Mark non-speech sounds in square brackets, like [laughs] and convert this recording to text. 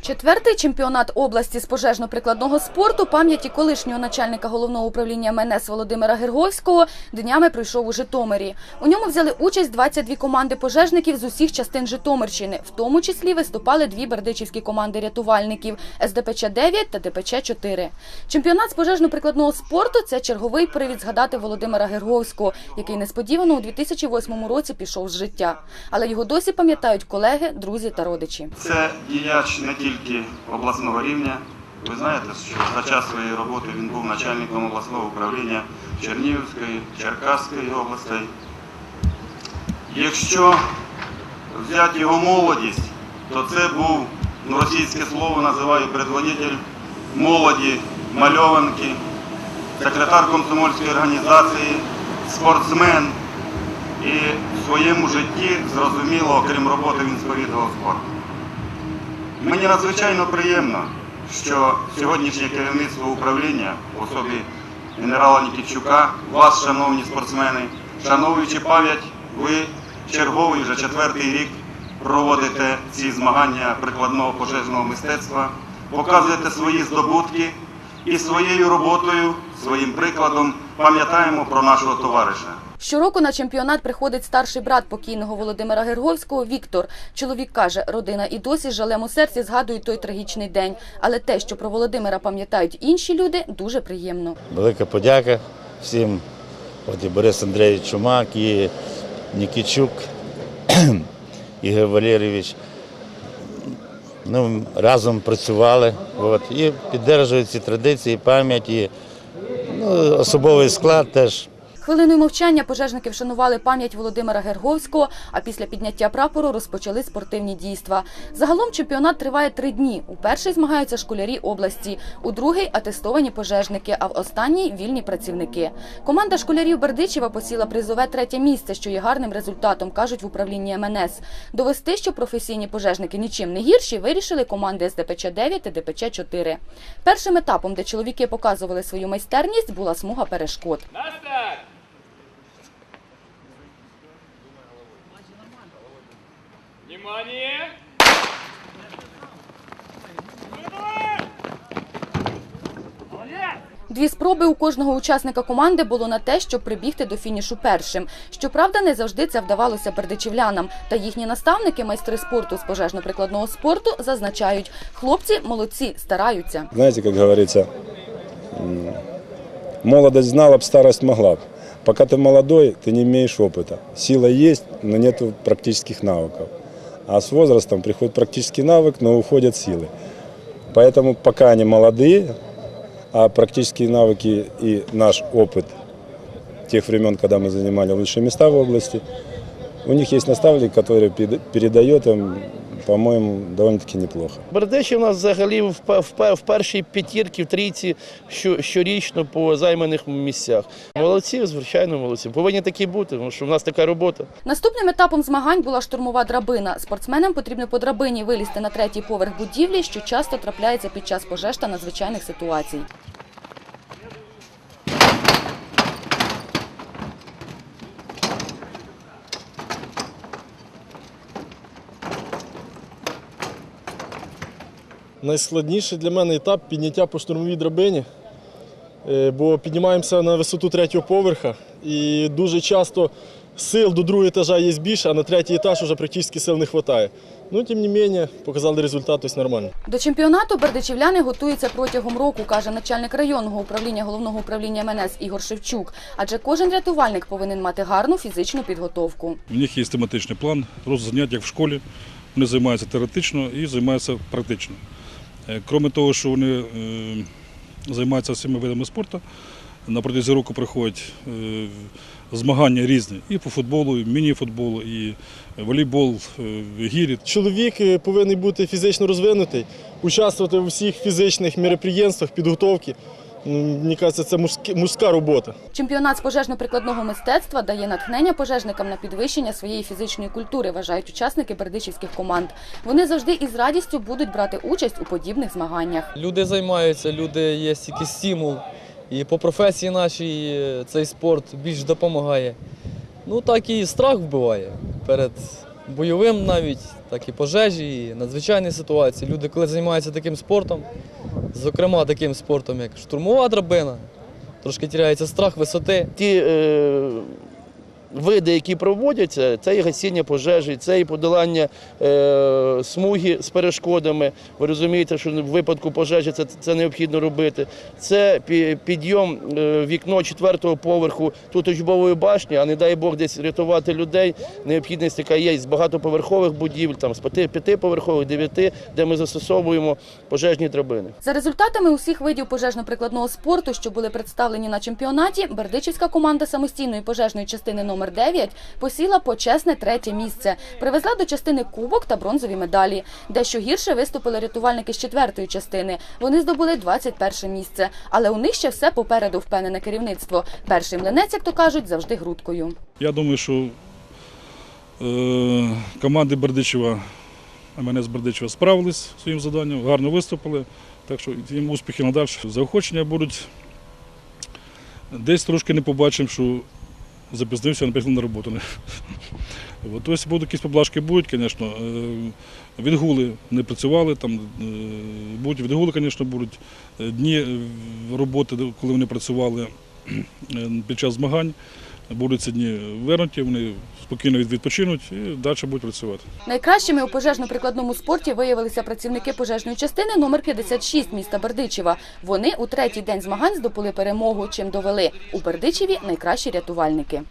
Четвертий чемпіонат області з пожежно-прикладного спорту пам'яті колишнього начальника головного управління МНС Володимира Герговського днями пройшов у Житомирі. У ньому взяли участь 22 команди пожежників з усіх частин Житомирщини. В тому числі виступали дві бердичівські команди рятувальників СДПЧ-9 та ДПЧ-4. Чемпіонат з пожежно-прикладного спорту – це черговий привід згадати Володимира Герговського, який несподівано у 2008 році пішов з життя. Але його досі пам'ятають колеги, друзі та родичі. Це діяч не тільки обласного рівня. Ви знаєте, що за час своєї роботи він був начальником обласного управління Чернігівської, Черкаської областей. Якщо взяти його молодість, то це був, ну, російське слово називаю предводитель молоді, мальованки, секретар комсомольської організації, спортсмен. І в своєму житті, зрозуміло, окрім роботи, він сповідував спорт. Мені надзвичайно приємно, що сьогоднішнє керівництво управління в особі генерала Нікітчука, вас, шановні спортсмени, шановуючи пам'ять, ви черговий вже четвертий рік проводите ці змагання прикладного пожежного мистецтва, показуєте свої здобутки і своєю роботою, своїм прикладом пам'ятаємо про нашого товариша. Щороку на чемпіонат приходить старший брат покійного Володимира Герговського Віктор. Чоловік каже, родина і досі жалем у серці згадують той трагічний день. Але те, що про Володимира пам'ятають інші люди, дуже приємно. Велика подяка всім. От і Борис Андрійович Чумак, і Нікічук, [clears throat] Ігор Валерійович. Ну, разом працювали от, і підтримують ці традиції, пам'ять, і ну, особовий склад теж. Хвилиною мовчання пожежники вшанували пам'ять Володимира Герговського, а після підняття прапору розпочали спортивні дійства. Загалом чемпіонат триває три дні. У перший змагаються школярі області, у другий атестовані пожежники, а в останній вільні працівники. Команда школярів Бердичева посіла призове третє місце, що є гарним результатом, кажуть в управлінні МНС. Довести, що професійні пожежники нічим не гірші, вирішили команди з ДПЧ-9 та ДПЧ-4. Першим етапом, де чоловіки показували свою майстерність, була смуга перешкод. Внимание! Дві спроби у кожного учасника команди було на те, щоб прибігти до фінішу першим. Щоправда, не завжди це вдавалося бердичівлянам. Та їхні наставники, майстри спорту з пожежно-прикладного спорту, зазначають, хлопці молодці, стараються. Знаете, как говорится, м, молодость знала б, старость могла б. Пока ты молодой, ты не имеешь опыта. Сила есть, но нет практических навыков. А с возрастом приходит практический навык, но уходят силы. Поэтому пока они молодые, а практические навыки и наш опыт тех времен, когда мы занимали лучшие места в области, у них есть наставник, который перед- передает им, по-моему, довольно-таки неплохо. Бердичів у нас взагалі в, в, в першій п'ятірці, в трійці що, щорічно по займаних місцях. Молодці, звичайно, молодці. Повинні такі бути, тому що в нас така робота. Наступним етапом змагань була штурмова драбина. Спортсменам потрібно по драбині вилізти на третій поверх будівлі, що часто трапляється під час пожеж та надзвичайних ситуацій. Найскладніший для мене етап підняття по штурмовій драбині, Е, бо піднімаємося на висоту третього поверха і дуже часто сил до другого етажа є більше, а на третій етаж вже практично сил не вистачає. Ну, тим не менше, показали результат, тобто нормально. До чемпіонату бердичівляни готуються протягом року, каже начальник районного управління головного управління МНС Ігор Шевчук. Адже кожен рятувальник повинен мати гарну фізичну підготовку. У них є тематичний план, розвиток занять як в школі. Вони займаються теоретично і займаються практично. Е, Крім того, що вони е, займаються всіма видами спорту, на протязі року проходять е, змагання різні і по футболу, і міні-футболу, і волейбол, е, гірі. Чоловік повинен бути фізично розвинутий, участвувати у всіх фізичних мероприємствах, підготовці. Мені кажеться, це мужська- мужська робота. Чемпіонат з пожежно-прикладного мистецтва дає натхнення пожежникам на підвищення своєї фізичної культури, вважають учасники бердичівських команд. Вони завжди із радістю будуть брати участь у подібних змаганнях. Люди займаються, люди є якийсь стимул. І по професії нашій е, цей спорт більш допомагає. Ну так і страх вбиває перед бойовим навіть, так і пожежі, і надзвичайні ситуації. Люди, коли займаються таким спортом, зокрема таким спортом, як штурмова драбина, трошки тіряється страх висоти. Ті е, види, які проводяться, це і гасіння пожежі, це і подолання е, смуги з перешкодами. Ви розумієте, що в випадку пожежі це, це необхідно робити. Це підйом е, вікно четвертого поверху тут учбової башні, а не дай Бог десь рятувати людей. Необхідність, яка є з багатоповерхових будівель, там з п'яти- п'ятиповерхових, дев'яти, де ми застосовуємо пожежні драбини. За результатами усіх видів пожежно-прикладного спорту, що були представлені на чемпіонаті, Бердичівська команда самостійної пожежної частини номер 9 посіла почесне третє місце. Привезла до частини кубок та бронзові медалі. Дещо гірше виступили рятувальники з четвертої частини. Вони здобули 21 місце. Але у них ще все попереду впевнене керівництво. Перший млинець, як то кажуть, завжди грудкою. Я думаю, що е, команди Бердичева, МНС Бердичева справились своїм завданням, гарно виступили. Так що їм успіхи надалі. Заохочення будуть. Десь трошки не побачимо, що запізнився, наприклад, на роботу. [laughs] Тобто будуть якісь поблажки будуть, звісно. Е, Відгули не працювали, там е, будуть відгули, звісно, будуть Е, дні роботи, коли вони працювали [clears throat] під час змагань. Будуть ці дні вернуті, вони спокійно відпочинуть і далі будуть працювати. Найкращими у пожежно-прикладному спорті виявилися працівники пожежної частини номер 56 міста Бердичева. Вони у третій день змагань здобули перемогу, чим довели у Бердичеві найкращі рятувальники.